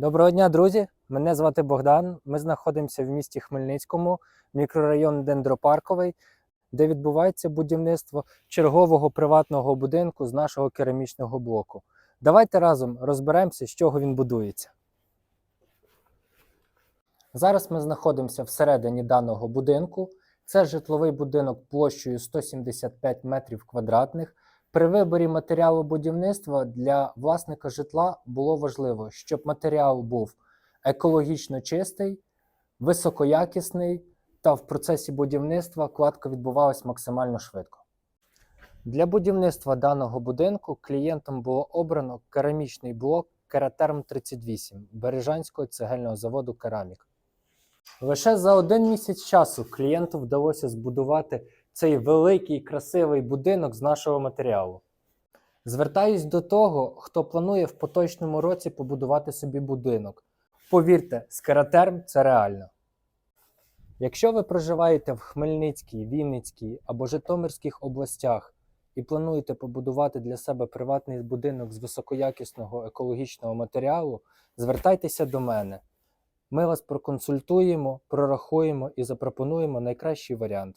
Доброго дня, друзі! Мене звати Богдан. Ми знаходимося в місті Хмельницькому, мікрорайон Дендропарковий, де відбувається будівництво чергового приватного будинку з нашого керамічного блоку. Давайте разом розберемося, з чого він будується. Зараз ми знаходимося всередині даного будинку. Це житловий будинок площею 175 метрів квадратних. При виборі матеріалу будівництва для власника житла було важливо, щоб матеріал був екологічно чистий, високоякісний та в процесі будівництва кладка відбувалась максимально швидко. Для будівництва даного будинку клієнтом було обрано керамічний блок Кератерм 38 Бережанського цегельного заводу Керамік. Лише за один місяць часу клієнту вдалося збудувати цей великий красивий будинок з нашого матеріалу. Звертаюсь до того, хто планує в поточному році побудувати собі будинок. Повірте, скаратерм це реально. Якщо ви проживаєте в Хмельницькій, Вінницькій або Житомирських областях і плануєте побудувати для себе приватний будинок з високоякісного екологічного матеріалу, звертайтеся до мене. Ми вас проконсультуємо, прорахуємо і запропонуємо найкращий варіант.